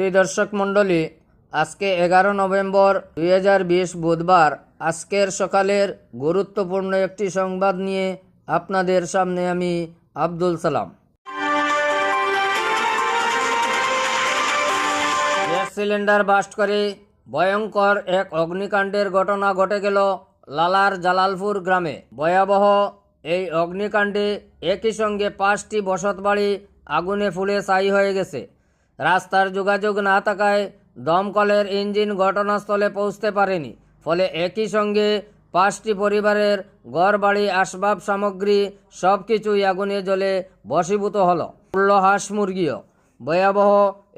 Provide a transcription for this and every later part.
সুদী দর্শক মণ্ডলী, আজকে এগারো নভেম্বর দুই হাজার বিশ বুধবার, আজকের সকালের গুরুত্বপূর্ণ একটি সংবাদ নিয়ে আপনাদের সামনে আমি Abdul Salam. Gas cylinder burst করে ভয়ঙ্কর এক অগ্নিকাণ্ডের ঘটনা ঘটে গেল লালার জালালপুর গ্রামে। ভয়াবহ এই অগ্নিকাণ্ডে একই সঙ্গে পাঁচটি বসতবাড়ি আগুনে ফুলে ছাই হয়ে গেছে। রাস্তার যোগাযোগ না থাকায় দমকলের ইঞ্জিন ঘটনাস্থলে পৌঁছতে পারেনি। ফলে একই সঙ্গে পাঁচটি পরিবারের ঘরবাড়ি, আসবাব সামগ্রী সব কিছুই আগুনে জ্বলে বশীভূত হল। উল্ল হাঁস মুরগিও। ভয়াবহ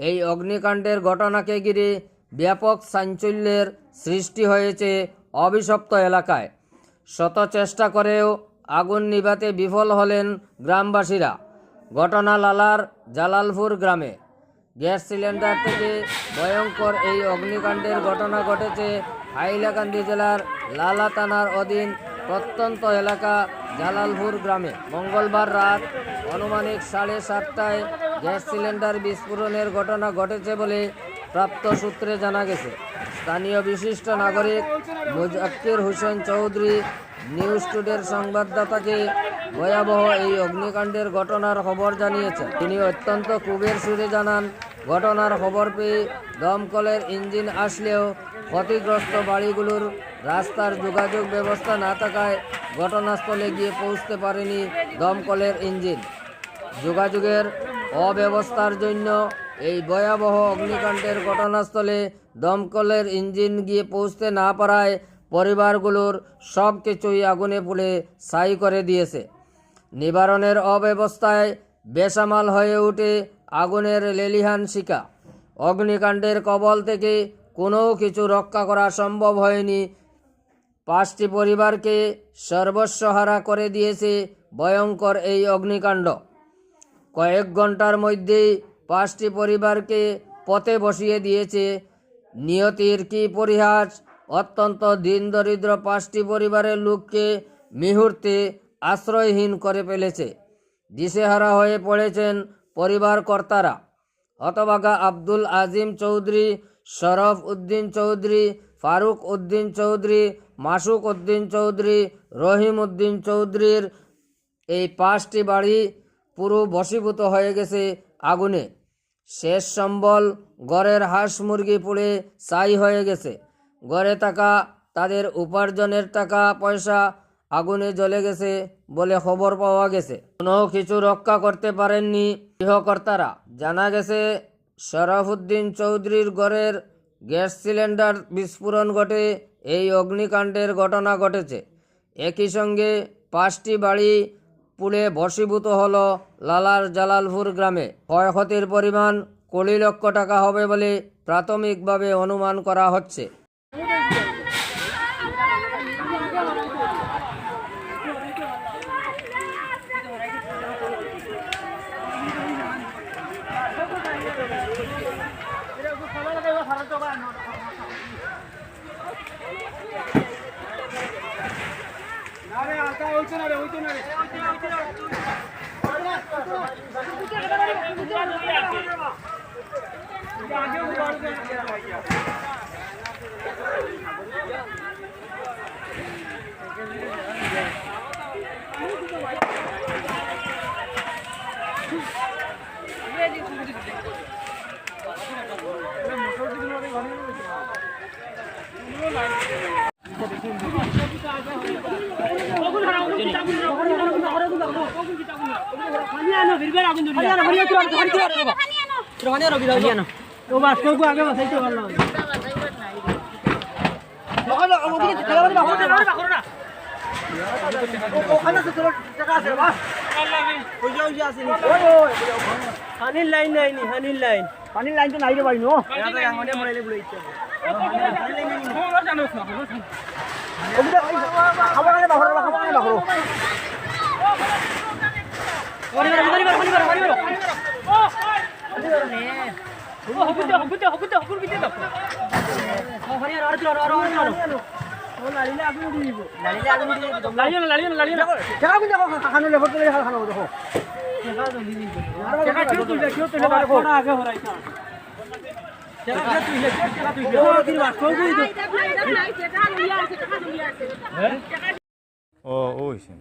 এই অগ্নিকাণ্ডের ঘটনাকে ঘিরে ব্যাপক চাঞ্চল্যের সৃষ্টি হয়েছে অভিশপ্ত এলাকায়। শত চেষ্টা করেও আগুন নিভাতে বিফল হলেন গ্রামবাসীরা। ঘটনা লালার জালালপুর গ্রামে। গ্যাস সিলিন্ডার থেকে ভয়ঙ্কর এই অগ্নিকাণ্ডের ঘটনা ঘটেছে হাইলাকান্দি জেলার লালা থানার অধীন প্রত্যন্ত এলাকা জালালপুর গ্রামে। মঙ্গলবার রাত আনুমানিক সাড়ে সাতটায় গ্যাস সিলিন্ডার বিস্ফোরণের ঘটনা ঘটেছে বলে প্রাপ্ত সূত্রে জানা গেছে। স্থানীয় বিশিষ্ট নাগরিক মুজাক্কির হোসেন চৌধুরী নিউজ টুডের সংবাদদাতাকে ভয়াবহ এই অগ্নিকাণ্ডের ঘটনার খবর জানিয়েছেন, তিনি অত্যন্ত ক্ষোভের সুরে জানান, ঘটনার খবর পেয়ে দমকলের ইঞ্জিন আসলেও ক্ষতিগ্রস্ত বাড়িগুলোর রাস্তার যোগাযোগ ব্যবস্থা না থাকায় ঘটনাস্থলে গিয়ে পৌঁছতে পারেনি দমকলের ইঞ্জিন। যোগাযোগের অব্যবস্থার জন্য এই ভয়াবহ অগ্নিকাণ্ডের ঘটনাস্থলে দমকলের ইঞ্জিন গিয়ে পৌঁছতে না পারায় পরিবারগুলোর সব কিছুই আগুনে পুড়ে ছাই করে দিয়েছে। নিবারণের অব্যবস্থায় বেসামাল হয়ে ওঠে আগুনের লেলিহান শিকা। অগ্নিকাণ্ডের কবল থেকে কোনো কিছু রক্ষা করা সম্ভব হয়নি। পাঁচটি পরিবারকে সর্বস্বহারা করে দিয়েছে ভয়ঙ্কর এই অগ্নিকাণ্ড। কয়েক ঘণ্টার মধ্যেই পাঁচটি পরিবারকে পথে বসিয়ে দিয়েছে। নিয়তির কি পরিহাস অত্যন্ত দিন দরিদ্র পাঁচটি পরিবারের লোককে মুহূর্তে আশ্রয়হীন করে ফেলেছে। দিশেহারা হয়ে পড়েছেন পরিবার কর্তারা হতবাগা আব্দুল আজিম চৌধুরী, শরফ উদ্দিন চৌধুরী, ফারুক উদ্দিন চৌধুরী, মাসুক উদ্দিন চৌধুরী, রহিম উদ্দিন চৌধুরীর এই পাঁচটি বাড়ি পুরো বশীভূত হয়ে গেছে আগুনে। শেষ সম্বল গড়ের হাঁস মুরগি পুড়ে ছাই হয়ে গেছে। গড়ে থাকা, তাদের উপার্জনের টাকা, পয়সা আগুনে জ্বলে গেছে বলে খবর পাওয়া গেছে। কোনো কিছু রক্ষা করতে পারেননি গৃহকর্তারা। জানা গেছে, শরফুদ্দিন চৌধুরীর ঘরের গ্যাস সিলিন্ডার বিস্ফোরণ ঘটে এই অগ্নিকাণ্ডের ঘটনা ঘটেছে। একই সঙ্গে পাঁচটি বাড়ি পুড়ে বশীভূত হল লালার জালালপুর গ্রামে। ক্ষয়ক্ষতির পরিমাণ কোটি লক্ষ টাকা হবে বলে প্রাথমিকভাবে অনুমান করা হচ্ছে। Yeah. আগে বসাইতে পারলাম পানির লাইন নাই নি পানির লাইন পানির লাইন তো নাই রে বাড়ি নো মরাইলে বলে ইচ্ছা খাবার আগে বাহর খাবার আগে বাহর ও ওইছেন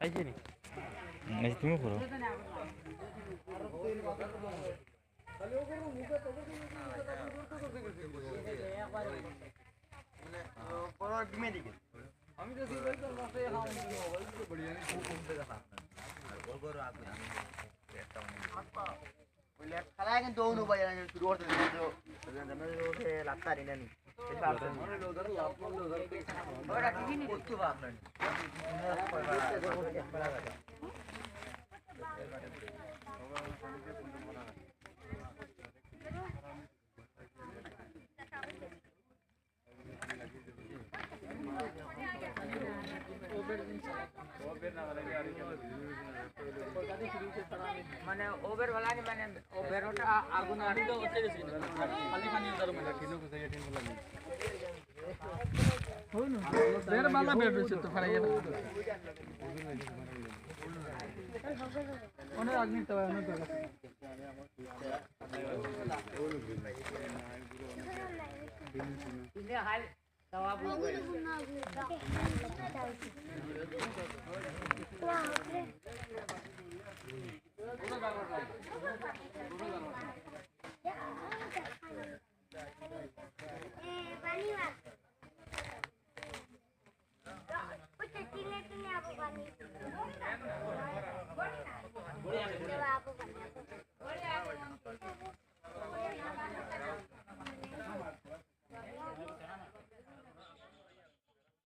আইছেনি এই তুমি করো। মুখে Ambos se a que no, ಮನೆ ಓಬೇರ್ ವಲಾನಿ ಮನೆ ಓಬೇರ್ ಒಟ ಆಗುನ ಅಡಿಗೆ ಒತ್ತೇಸಿ ಅಲ್ಲಿ ಮನೆ ಇದ್ದಾರೆ ಮನೆ ಕಿಲೋ ಕುಸೈ ಏಟಿನ್ ವಲಾನಿ ಹೋನು ಬೇರೆ ಬಾಲ ಬೇಡ ಸಿತ್ತು ಫರೈ ಒಣ ಅಗ್ನಿ ತವ ಒಣ ತವ ಇಲ್ಲೇ ಹಾಲ್ દવા